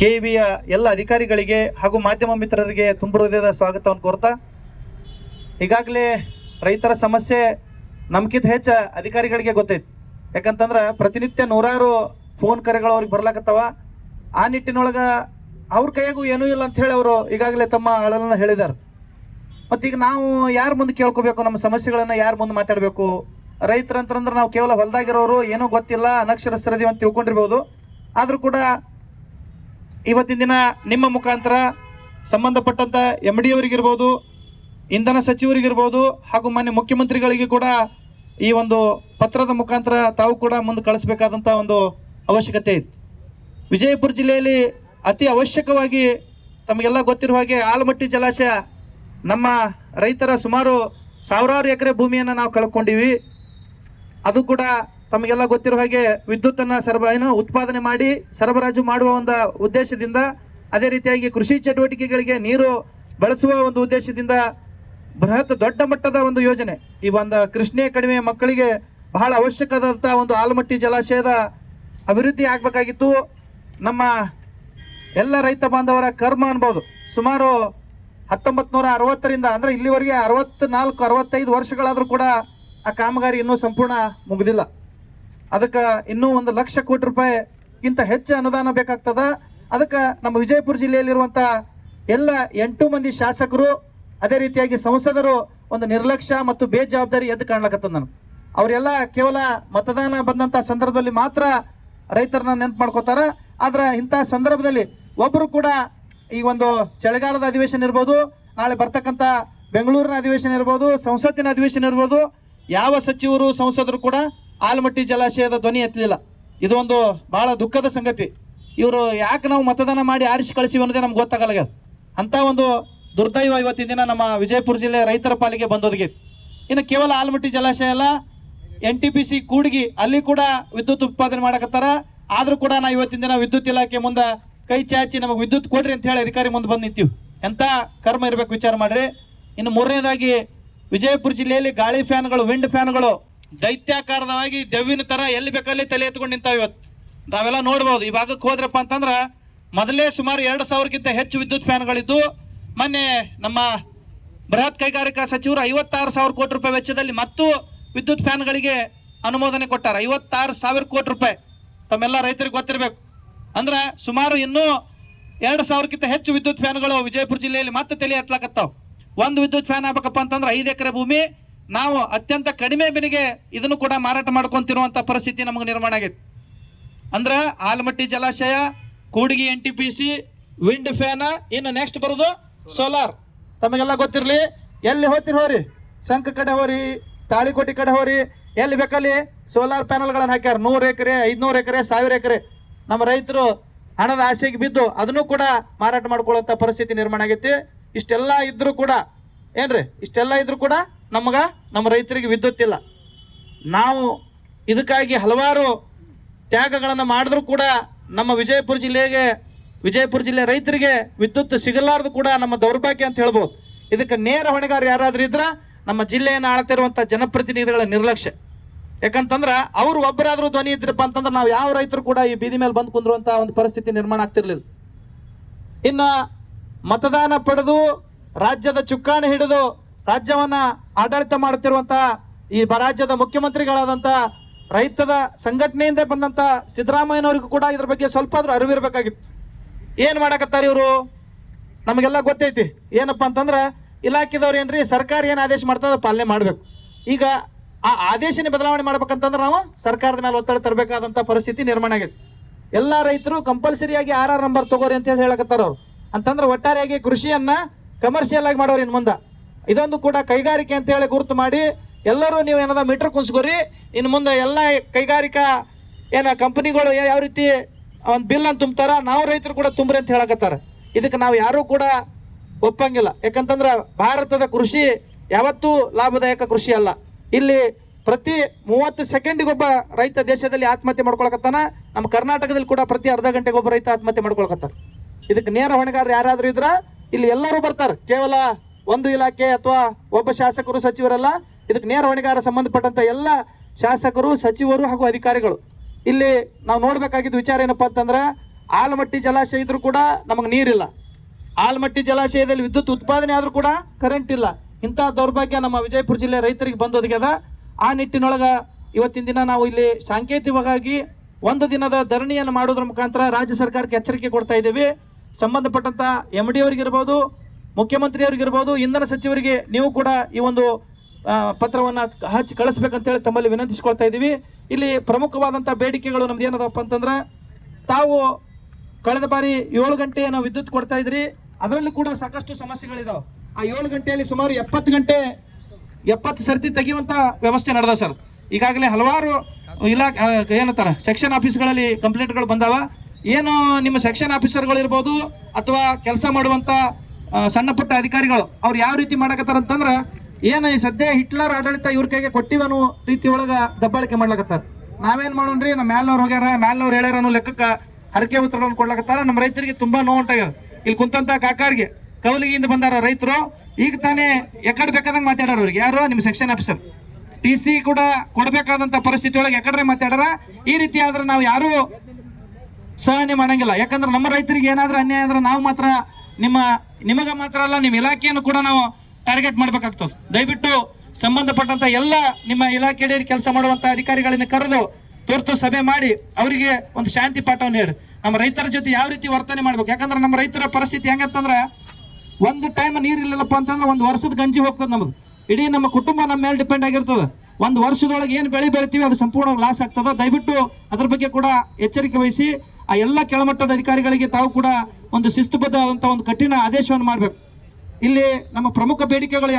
K ವಿಯ ಎಲ್ಲ ಅಧಿಕಾರಿಗಳಿಗೆ ಹಾಗೂ ಮಾಧ್ಯಮ ಮಿತ್ರರಿಗೆ ತುಂಬ ಹೃದಯದ ಸ್ವಾಗತವನ್ನು ಕೋರ್ತಾ, ಈಗಾಗಲೇ ರೈತರ ಸಮಸ್ಯೆ ನಮ್ಕಿಂತ ಹೆಚ್ಚು ಅಧಿಕಾರಿಗಳಿಗೆ ಗೊತ್ತೈತಿ. ಯಾಕಂತಂದ್ರೆ ಪ್ರತಿನಿತ್ಯ ನೂರಾರು ಫೋನ್ ಕರೆಗಳು ಅವ್ರಿಗೆ ಬರ್ಲಾಕತ್ತಾವ. ಆ ನಿಟ್ಟಿನೊಳಗೆ ಅವ್ರ ಕೈಯಾಗೂ ಏನೂ ಇಲ್ಲ ಅಂತ ಹೇಳಿ ಅವರು ಈಗಾಗಲೇ ತಮ್ಮ ಅಳಲನ್ನು ಹೇಳಿದ್ದಾರೆ ಮತ್ತೀಗ ನಾವು ಯಾರ ಮುಂದೆ ಕೇಳ್ಕೊಬೇಕು? ನಮ್ಮ ಸಮಸ್ಯೆಗಳನ್ನು ಯಾರ ಮುಂದೆ ಮಾತಾಡಬೇಕು? ರೈತರಂತಂದ್ರೆ ನಾವು ಕೇವಲ ಹೊಲದಾಗಿರೋರು ಏನೂ ಗೊತ್ತಿಲ್ಲ ಅನಕ್ಷರಸ್ಥರದಿ ಅಂತ ತಿಳ್ಕೊಂಡಿರ್ಬೋದು. ಆದರೂ ಕೂಡ ಇವತ್ತಿನ ದಿನ ನಿಮ್ಮ ಮುಖಾಂತರ ಸಂಬಂಧಪಟ್ಟಂತ ಎಂ ಡಿ ಅವರಿಗಿರ್ಬೋದು, ಇಂಧನ ಸಚಿವರಿಗಿರ್ಬೋದು, ಹಾಗೂ ಮಾನ್ಯ ಮುಖ್ಯಮಂತ್ರಿಗಳಿಗೆ ಕೂಡ ಈ ಒಂದು ಪತ್ರದ ಮುಖಾಂತರ ತಾವು ಕೂಡ ಮುಂದೆ ಕಳಿಸಬೇಕಾದಂಥ ಒಂದು ಅವಶ್ಯಕತೆ ಇತ್ತು. ವಿಜಯಪುರ ಜಿಲ್ಲೆಯಲ್ಲಿ ಅತಿ ಅವಶ್ಯಕವಾಗಿ ತಮಗೆಲ್ಲ ಗೊತ್ತಿರುವ ಹಾಗೆ ಆಲಮಟ್ಟಿ ಜಲಾಶಯ ನಮ್ಮ ರೈತರ ಸುಮಾರು ಸಾವಿರಾರು ಎಕರೆ ಭೂಮಿಯನ್ನು ನಾವು ಕಳ್ಕೊಂಡಿವಿ. ಅದು ಕೂಡ ತಮಗೆಲ್ಲ ಗೊತ್ತಿರುವ ಹಾಗೆ ವಿದ್ಯುತ್ತನ್ನು ಸರಬ ಏನು ಉತ್ಪಾದನೆ ಮಾಡಿ ಸರಬರಾಜು ಮಾಡುವ ಒಂದು ಉದ್ದೇಶದಿಂದ, ಅದೇ ರೀತಿಯಾಗಿ ಕೃಷಿ ಚಟುವಟಿಕೆಗಳಿಗೆ ನೀರು ಬಳಸುವ ಒಂದು ಉದ್ದೇಶದಿಂದ ಬೃಹತ್ ದೊಡ್ಡ ಮಟ್ಟದ ಒಂದು ಯೋಜನೆ. ಈ ಒಂದು ಕೃಷ್ಣೆ ಕಡಿಮೆ ಮಕ್ಕಳಿಗೆ ಬಹಳ ಅವಶ್ಯಕವಾದಂಥ ಒಂದು ಆಲಮಟ್ಟಿ ಜಲಾಶಯದ ಅಭಿವೃದ್ಧಿ ಆಗಬೇಕಾಗಿತ್ತು. ನಮ್ಮ ಎಲ್ಲ ರೈತ ಬಾಂಧವರ ಕರ್ಮ ಅನ್ಬೋದು. ಸುಮಾರು ಹತ್ತೊಂಬತ್ತು ನೂರ ಅರವತ್ತರಿಂದ ಅಂದರೆ ಇಲ್ಲಿವರೆಗೆ ಅರವತ್ತ್ನಾಲ್ಕು ಅರವತ್ತೈದು ವರ್ಷಗಳಾದರೂ ಕೂಡ ಆ ಕಾಮಗಾರಿ ಇನ್ನೂ ಸಂಪೂರ್ಣ ಮುಗಿದಿಲ್ಲ. ಅದಕ್ಕೆ ಇನ್ನೂ ಒಂದು ಲಕ್ಷ ಕೋಟಿ ರೂಪಾಯಿಗಿಂತ ಹೆಚ್ಚು ಅನುದಾನ ಬೇಕಾಗ್ತದ. ಅದಕ್ಕೆ ನಮ್ಮ ವಿಜಯಪುರ ಜಿಲ್ಲೆಯಲ್ಲಿರುವಂಥ ಎಲ್ಲ ಎಂಟು ಮಂದಿ ಶಾಸಕರು, ಅದೇ ರೀತಿಯಾಗಿ ಸಂಸದರು ಒಂದು ನಿರ್ಲಕ್ಷ್ಯ ಮತ್ತು ಬೇಜವಾಬ್ದಾರಿ ಎದ್ದು ಕಾಣ್ಲಕತ್ತದ ನಾನು. ಅವರೆಲ್ಲ ಕೇವಲ ಮತದಾನ ಬಂದಂಥ ಸಂದರ್ಭದಲ್ಲಿ ಮಾತ್ರ ರೈತರನ್ನ ನೆನಪು ಮಾಡ್ಕೋತಾರ. ಆದರೆ ಇಂಥ ಸಂದರ್ಭದಲ್ಲಿ ಒಬ್ಬರು ಕೂಡ ಈ ಒಂದು ಚಳಿಗಾಲದ ಅಧಿವೇಶನ ಇರ್ಬೋದು, ನಾಳೆ ಬರ್ತಕ್ಕಂಥ ಬೆಂಗಳೂರಿನ ಅಧಿವೇಶನ ಇರ್ಬೋದು, ಸಂಸತ್ತಿನ ಅಧಿವೇಶನ ಇರ್ಬೋದು, ಯಾವ ಸಚಿವರು, ಸಂಸದರು ಕೂಡ ಆಲಮಟ್ಟಿ ಜಲಾಶಯದ ಧ್ವನಿ ಎತ್ತಲಿಲ್ಲ. ಇದು ಒಂದು ಬಹಳ ದುಃಖದ ಸಂಗತಿ. ಇವರು ಯಾಕೆ ನಾವು ಮತದಾನ ಮಾಡಿ ಆರಿಸಿ ಕಳಿಸಿವಿ ಅನ್ನೋದೇ ನಮ್ಗೆ ಗೊತ್ತಾಗಲ್ಲ ಅಂತ ಒಂದು ದುರ್ದೈವ ಇವತ್ತಿನ ದಿನ ನಮ್ಮ ವಿಜಯಪುರ ಜಿಲ್ಲೆ ರೈತರ ಪಾಲಿಗೆ ಬಂದೋದಿಗೆ. ಇನ್ನು ಕೇವಲ ಆಲಮಟ್ಟಿ ಜಲಾಶಯ ಅಲ್ಲ, N T P C Kudgi ಅಲ್ಲಿ ಕೂಡ ವಿದ್ಯುತ್ ಉತ್ಪಾದನೆ ಮಾಡಕತ್ತಾರ. ಆದರೂ ಕೂಡ ನಾವು ಇವತ್ತಿನ ದಿನ ವಿದ್ಯುತ್ ಇಲಾಖೆ ಮುಂದೆ ಕೈ ಚಾಚಿ ನಮಗೆ ವಿದ್ಯುತ್ ಕೊಡ್ರಿ ಅಂತ ಹೇಳಿ ಅಧಿಕಾರಿ ಮುಂದೆ ಬಂದು ನಿಂತೀವಿ. ಎಂಥ ಕರ್ಮ ಇರಬೇಕು ವಿಚಾರ ಮಾಡ್ರಿ. ಇನ್ನು ಮೂರನೇದಾಗಿ ವಿಜಯಪುರ ಜಿಲ್ಲೆಯಲ್ಲಿ ಗಾಳಿ ಫ್ಯಾನ್ಗಳು, ವಿಂಡ್ ಫ್ಯಾನ್ಗಳು ದೈತ್ಯಾಕಾರದವಾಗಿ ದೆವ್ವಿನ ತರ ಎಲ್ಲಿ ಬೇಕಲ್ಲಿ ತಲೆ ಎತ್ಕೊಂಡು ನಿಂತಾವ ಇವತ್ತು. ನಾವೆಲ್ಲ ನೋಡ್ಬೋದು. ಈ ಭಾಗಕ್ಕೆ ಹೋದ್ರಪ್ಪ ಅಂತಂದ್ರೆ ಮೊದಲೇ ಸುಮಾರು ಎರಡು ಸಾವಿರಕ್ಕಿಂತ ಹೆಚ್ಚು ವಿದ್ಯುತ್ ಫ್ಯಾನ್ಗಳಿದ್ದು, ಮೊನ್ನೆ ನಮ್ಮ ಬೃಹತ್ ಕೈಗಾರಿಕಾ ಸಚಿವರು ಐವತ್ತಾರು ಸಾವಿರ ಕೋಟಿ ರೂಪಾಯಿ ವೆಚ್ಚದಲ್ಲಿ ಮತ್ತು ವಿದ್ಯುತ್ ಫ್ಯಾನ್ಗಳಿಗೆ ಅನುಮೋದನೆ ಕೊಟ್ಟಾರ. ಐವತ್ತಾರು ಸಾವಿರ ಕೋಟಿ ರೂಪಾಯಿ. ತಮ್ಮೆಲ್ಲ ರೈತರಿಗೆ ಗೊತ್ತಿರಬೇಕು. ಅಂದ್ರೆ ಸುಮಾರು ಇನ್ನೂ ಎರಡು ಸಾವಿರಕ್ಕಿಂತ ಹೆಚ್ಚು ವಿದ್ಯುತ್ ಫ್ಯಾನ್ಗಳು ವಿಜಯಪುರ ಜಿಲ್ಲೆಯಲ್ಲಿ ಮತ್ತೆ ತಲೆ ಎತ್ತಲಾಕತ್ತಾವ ಒಂದು ವಿದ್ಯುತ್ ಫ್ಯಾನ್ ಆಗ್ಬೇಕಪ್ಪ ಅಂತಂದ್ರೆ ಐದು ಎಕರೆ ಭೂಮಿ ನಾವು ಅತ್ಯಂತ ಕಡಿಮೆ ಬೆಲೆಗೆ ಇದನ್ನು ಕೂಡ ಮಾರಾಟ ಮಾಡ್ಕೊಂತಿರುವಂಥ ಪರಿಸ್ಥಿತಿ ನಮಗೆ ನಿರ್ಮಾಣ ಆಗೈತೆ. ಅಂದ್ರೆ ಆಲಮಟ್ಟಿ ಜಲಾಶಯ, ಕೂಡಿಗೆ N T P C wind fan ಇನ್ನು ನೆಕ್ಸ್ಟ್ ಬರೋದು ಸೋಲಾರ್ ತಮಗೆಲ್ಲ ಗೊತ್ತಿರಲಿ, ಎಲ್ಲಿ ಹೋಗ್ತೀರಿ ಹೋರಿ? ಸಂಕ ಕಡೆ ಹೋರಿ, ತಾಳಿಕೋಟಿ ಕಡೆ ಹೋರಿ, ಎಲ್ಲಿ ಬೇಕಲ್ಲಿ ಸೋಲಾರ್ ಪ್ಯಾನಲ್ಗಳನ್ನು ಹಾಕ್ಯಾರ? ನೂರು ಎಕರೆ, ಐದುನೂರು ಎಕರೆ, ಸಾವಿರ ಎಕರೆ. ನಮ್ಮ ರೈತರು ಹಣದ ಆಸೆಗೆ ಬಿದ್ದು ಅದನ್ನು ಕೂಡ ಮಾರಾಟ ಮಾಡ್ಕೊಳ್ಳುವಂಥ ಪರಿಸ್ಥಿತಿ ನಿರ್ಮಾಣ ಆಗೈತಿ. ಇಷ್ಟೆಲ್ಲ ಇದ್ದರೂ ಕೂಡ, ಏನ್ರಿ? ಇಷ್ಟೆಲ್ಲ ಇದ್ರೂ ಕೂಡ ನಮಗ, ನಮ್ಮ ರೈತರಿಗೆ ವಿದ್ಯುತ್ ಇಲ್ಲ. ನಾವು ಇದಕ್ಕಾಗಿ ಹಲವಾರು ತ್ಯಾಗಗಳನ್ನು ಮಾಡಿದ್ರೂ ಕೂಡ ನಮ್ಮ ವಿಜಯಪುರ ಜಿಲ್ಲೆಗೆ, ವಿಜಯಪುರ ಜಿಲ್ಲೆ ರೈತರಿಗೆ ವಿದ್ಯುತ್ ಸಿಗಲಾರದು ಕೂಡ ನಮ್ಮ ದೌರ್ಭಾಗ್ಯ ಅಂತ ಹೇಳ್ಬೋದು. ಇದಕ್ಕೆ ನೇರ ಹೊಣೆಗಾರ ಯಾರಾದರೂ ಇದ್ರ ನಮ್ಮ ಜಿಲ್ಲೆಯನ್ನು ಆಳ್ತಿರುವಂಥ ಜನಪ್ರತಿನಿಧಿಗಳ ನಿರ್ಲಕ್ಷ್ಯ. ಯಾಕಂತಂದ್ರೆ ಅವ್ರು ಒಬ್ಬರಾದರೂ ಧ್ವನಿ ಇದ್ರಪ್ಪ ಅಂತಂದ್ರೆ ನಾವು ಯಾವ ರೈತರು ಕೂಡ ಈ ಬೀದಿ ಮೇಲೆ ಬಂದು ಕುಂದ್ರುವಂಥ ಒಂದು ಪರಿಸ್ಥಿತಿ ನಿರ್ಮಾಣ ಆಗ್ತಿರ್ಲಿಲ್ಲ. ಇನ್ನ ಮತದಾನ ಪಡೆದು ರಾಜ್ಯದ ಚುಕ್ಕಾಣಿ ಹಿಡಿದು ರಾಜ್ಯವನ್ನ ಆಡಳಿತ ಮಾಡುತ್ತಿರುವಂತಹ ಈ ರಾಜ್ಯದ ಮುಖ್ಯಮಂತ್ರಿಗಳಾದಂತ ರೈತದ ಸಂಘಟನೆಯಿಂದ ಬಂದಂತ ಸಿದ್ದರಾಮಯ್ಯನವರಿಗೂ ಕೂಡ ಇದ್ರ ಬಗ್ಗೆ ಸ್ವಲ್ಪ ಆದ್ರೂ ಅರಿವಿರ್ಬೇಕಾಗಿತ್ತು ಏನ್ ಮಾಡಕತ್ತಾರ ಇವರು? ನಮಗೆಲ್ಲ ಗೊತ್ತೈತಿ. ಏನಪ್ಪಾ ಅಂತಂದ್ರೆ ಇಲಾಖೆದವ್ರು ಏನ್ರಿ ಸರ್ಕಾರ ಏನು ಆದೇಶ ಮಾಡ್ತದ ಪಾಲನೆ ಮಾಡ್ಬೇಕು. ಈಗ ಆ ಆದೇಶನೇ ಬದಲಾವಣೆ ಮಾಡ್ಬೇಕಂತಂದ್ರೆ ನಾವು ಸರ್ಕಾರದ ಮೇಲೆ ಒತ್ತಡ ತರಬೇಕಾದಂತ ಪರಿಸ್ಥಿತಿ ನಿರ್ಮಾಣ ಆಗೈತಿ. ಎಲ್ಲ ರೈತರು ಕಂಪಲ್ಸರಿಯಾಗಿ ಆರ್ ಆರ್ ನಂಬರ್ ತಗೋರಿ ಅಂತ ಹೇಳಿ ಹೇಳಕತ್ತಾರ ಅವ್ರು. ಅಂತಂದ್ರೆ ಒಟ್ಟಾರೆಯಾಗಿ ಕೃಷಿಯನ್ನ ಕಮರ್ಷಿಯಲ್ ಆಗಿ ಮಾಡೋರು ಇನ್ನು ಮುಂದೆ. ಇದೊಂದು ಕೂಡ ಕೈಗಾರಿಕೆ ಅಂತ ಹೇಳಿ ಗುರುತು ಮಾಡಿ ಎಲ್ಲರೂ ನೀವು ಏನದ ಮೀಟರ್ ಕುಂಸ್ಕೋರಿ. ಇನ್ನು ಮುಂದೆ ಎಲ್ಲ ಕೈಗಾರಿಕಾ ಏನ ಕಂಪನಿಗಳು ಯಾವ ರೀತಿ ಒಂದು ಬಿಲ್ ಅಂತ ತುಂಬ್ತಾರ ನಾವು ರೈತರು ಕೂಡ ತುಂಬ್ರಿ ಅಂತ ಹೇಳಕತ್ತಾರ. ಇದಕ್ಕೆ ನಾವು ಯಾರೂ ಕೂಡ ಒಪ್ಪಂಗಿಲ್ಲ. ಯಾಕಂತಂದ್ರೆ ಭಾರತದ ಕೃಷಿ ಯಾವತ್ತೂ ಲಾಭದಾಯಕ ಕೃಷಿ ಅಲ್ಲ. ಇಲ್ಲಿ ಪ್ರತಿ ಮೂವತ್ತು ಸೆಕೆಂಡಿಗೊಬ್ಬ ರೈತ ದೇಶದಲ್ಲಿ ಆತ್ಮಹತ್ಯೆ ಮಾಡ್ಕೊಳಕತ್ತಾನ. ನಮ್ಮ ಕರ್ನಾಟಕದಲ್ಲಿ ಕೂಡ ಪ್ರತಿ ಅರ್ಧ ಗಂಟೆಗೊಬ್ಬ ರೈತ ಆತ್ಮಹತ್ಯೆ ಮಾಡ್ಕೊಳಕತ್ತಾರ ಇದಕ್ಕೆ ನೇರ ಹೊಣೆಗಾರರು ಯಾರಾದರೂ ಇದ್ರ ಇಲ್ಲಿ ಎಲ್ಲರೂ ಬರ್ತಾರೆ. ಕೇವಲ ಒಂದು ಇಲಾಖೆ ಅಥವಾ ಒಬ್ಬ ಶಾಸಕರು, ಸಚಿವರಲ್ಲ, ಇದಕ್ಕೆ ನೇರ ಹೊಣೆಗಾರ ಸಂಬಂಧಪಟ್ಟಂತ ಎಲ್ಲ ಶಾಸಕರು, ಸಚಿವರು ಹಾಗೂ ಅಧಿಕಾರಿಗಳು. ಇಲ್ಲಿ ನಾವು ನೋಡ್ಬೇಕಾಗಿದ್ದ ವಿಚಾರ ಏನಪ್ಪ ಅಂತಂದ್ರೆ, ಆಲಮಟ್ಟಿ ಜಲಾಶಯ ಇದ್ರೂ ಕೂಡ ನಮಗೆ ನೀರಿಲ್ಲ. ಆಲಮಟ್ಟಿ ಜಲಾಶಯದಲ್ಲಿ ವಿದ್ಯುತ್ ಉತ್ಪಾದನೆ ಆದರೂ ಕೂಡ ಕರೆಂಟ್ ಇಲ್ಲ. ಇಂಥ ದೌರ್ಭಾಗ್ಯ ನಮ್ಮ ವಿಜಯಪುರ ಜಿಲ್ಲೆ ರೈತರಿಗೆ ಬಂದೊದಗ್ಯದ ಆ ನಿಟ್ಟಿನೊಳಗೆ ಇವತ್ತಿನ ದಿನ ನಾವು ಇಲ್ಲಿ ಸಾಂಕೇತಿಕವಾಗಿ ಒಂದು ದಿನದ ಧರಣಿಯನ್ನು ಮಾಡೋದ್ರ ಮುಖಾಂತರ ರಾಜ್ಯ ಸರ್ಕಾರಕ್ಕೆ ಎಚ್ಚರಿಕೆ ಕೊಡ್ತಾ ಇದ್ದೀವಿ. ಸಂಬಂಧಪಟ್ಟಂಥ ಎಂ ಡಿ ಅವರಿಗಿರ್ಬೋದು ಮುಖ್ಯಮಂತ್ರಿಯವರಿಗಿರ್ಬೋದು, ಇಂಧನ ಸಚಿವರಿಗೆ ನೀವು ಕೂಡ ಈ ಒಂದು ಪತ್ರವನ್ನು ಹಚ್ಚಿ ಕಳಿಸ್ಬೇಕಂತೇಳಿ ತಮ್ಮಲ್ಲಿ ವಿನಂತಿಸ್ಕೊಳ್ತಾ ಇದ್ದೀವಿ. ಇಲ್ಲಿ ಪ್ರಮುಖವಾದಂಥ ಬೇಡಿಕೆಗಳು ನಮ್ದು ಏನದಪ್ಪ ಅಂತಂದ್ರೆ, ತಾವು ಕಳೆದ ಬಾರಿ ಏಳು ಗಂಟೆ ನಾವು ವಿದ್ಯುತ್ ಕೊಡ್ತಾ ಇದ್ರಿ, ಅದರಲ್ಲೂ ಕೂಡ ಸಾಕಷ್ಟು ಸಮಸ್ಯೆಗಳಿದಾವೆ. ಆ ಏಳು ಗಂಟೆಯಲ್ಲಿ ಸುಮಾರು ಎಪ್ಪತ್ತು ಗಂಟೆ, ಎಪ್ಪತ್ತು ಸರ್ತಿ ತೆಗೆಯುವಂಥ ವ್ಯವಸ್ಥೆ ನಡೆದ ಸರ್. ಈಗಾಗಲೇ ಹಲವಾರು ಇಲಾಖೆ ಏನಂತಾರೆ, ಸೆಕ್ಷನ್ ಆಫೀಸ್ಗಳಲ್ಲಿ ಕಂಪ್ಲೇಂಟ್ಗಳು ಬಂದಾವ. ಏನು ನಿಮ್ಮ ಸೆಕ್ಷನ್ ಆಫೀಸರ್ಗಳಿರ್ಬೋದು ಅಥವಾ ಕೆಲಸ ಮಾಡುವಂಥ ಸಣ್ಣ ಪುಟ್ಟ ಅಧಿಕಾರಿಗಳು, ಅವ್ರು ಯಾವ ರೀತಿ ಮಾಡಕತ್ತಾರ ಅಂತಂದ್ರೆ, ಏನು ಈ ಸದ್ಯ ಹಿಟ್ಲರ್ ಆಡಳಿತ ಇವ್ರ ಕೈಗೆ ಕೊಟ್ಟಿವ ಅನ್ನೋ ರೀತಿ ಒಳಗೆ ದಬ್ಬಾಳಿಕೆ ಮಾಡ್ಲಕತ್ತಾರ. ನಾವೇನ್ ಮಾಡೋಣ್ರಿ ನಮ್ಮ ಮ್ಯಾಲ್ನವ್ರು ಹೋಗ್ಯಾರ, ಮ್ಯಾಲ್ನವ್ರು ಹೇಳ್ಯಾರ ಅನ್ನೋ ಲೆಕ್ಕಕ್ಕೆ ಹರಕೆ ಉತ್ತರವನ್ನು ಕೊಡ್ಲಕತ್ತಾರ ನಮ್ಮ ರೈತರಿಗೆ ತುಂಬಾ ನೋವು ಉಂಟಾಗ್ಯದ. ಇಲ್ಲಿ ಕುಂತಂತ ಕಾಕಾರ್ಗೆ, ಕೌಲಿಗಿಂದ ಬಂದಾರ ರೈತರು, ಈಗ ತಾನೇ ಎಕಡೆ ಬೇಕಾದಂಗೆ ಮಾತಾಡೋರು ಅವ್ರಿಗೆ. ಯಾರು ನಿಮ್ಮ ಸೆಕ್ಷನ್ ಆಫೀಸರ್ ಟಿ ಸಿ ಕೂಡ ಕೊಡಬೇಕಾದಂಥ ಪರಿಸ್ಥಿತಿ ಒಳಗೆ ಎಕಡ್ರೆ ಮಾತಾಡಾರ ಈ ರೀತಿ ಆದ್ರೆ ನಾವು ಯಾರೂ ಸಹನೆ ಮಾಡಂಗಿಲ್ಲ. ಯಾಕಂದ್ರೆ ನಮ್ಮ ರೈತರಿಗೆ ಏನಾದ್ರೂ ಅನ್ಯಾಯ ಆದ್ರೆ ನಾವು ಮಾತ್ರ ನಿಮ್ಮ, ನಿಮಗೆ ಮಾತ್ರ ಅಲ್ಲ, ನಿಮ್ಮ ಇಲಾಖೆಯನ್ನು ಕೂಡ ನಾವು ಟಾರ್ಗೆಟ್ ಮಾಡಬೇಕಾಗ್ತದೆ ದಯವಿಟ್ಟು ಸಂಬಂಧಪಟ್ಟಂತ ಎಲ್ಲ ನಿಮ್ಮ ಇಲಾಖೆಯಲ್ಲಿ ಕೆಲಸ ಮಾಡುವಂತ ಅಧಿಕಾರಿಗಳನ್ನ ಕರೆದು ತುರ್ತು ಸಭೆ ಮಾಡಿ ಅವರಿಗೆ ಒಂದು ಶಾಂತಿ ಪಾಠವನ್ನು ಹೇಳಿ. ನಮ್ಮ ರೈತರ ಜೊತೆ ಯಾವ ರೀತಿ ವರ್ತನೆ ಮಾಡ್ಬೇಕು? ಯಾಕಂದ್ರೆ ನಮ್ಮ ರೈತರ ಪರಿಸ್ಥಿತಿ ಹೆಂಗಂತಂದ್ರೆ ಒಂದು ಟೈಮ್ ನೀರಿಲ್ಲಪ್ಪ ಅಂತಂದ್ರೆ ಒಂದು ವರ್ಷದ ಗಂಜಿ ಹೋಗ್ತದೆ ನಮ್ದು. ಇಡೀ ನಮ್ಮ ಕುಟುಂಬ ನಮ್ಮ ಮೇಲೆ ಡಿಪೆಂಡ್ ಆಗಿರ್ತದೆ. ಒಂದು ವರ್ಷದೊಳಗೆ ಏನು ಬೆಳೆ ಬೆಳಿತೀವಿ ಅದು ಸಂಪೂರ್ಣ ಲಾಸ್ ಆಗ್ತದೆ. ದಯವಿಟ್ಟು ಅದ್ರ ಬಗ್ಗೆ ಕೂಡ ಎಚ್ಚರಿಕೆ ವಹಿಸಿ, ಆ ಎಲ್ಲ ಕೆಳಮಟ್ಟದ ಅಧಿಕಾರಿಗಳಿಗೆ ತಾವು ಕೂಡ ಒಂದು ಶಿಸ್ತುಬದ್ಧವಾದಂಥ ಒಂದು ಕಠಿಣ ಆದೇಶವನ್ನು ಮಾಡಬೇಕು. ಇಲ್ಲಿ ನಮ್ಮ ಪ್ರಮುಖ ಬೇಡಿಕೆಗಳು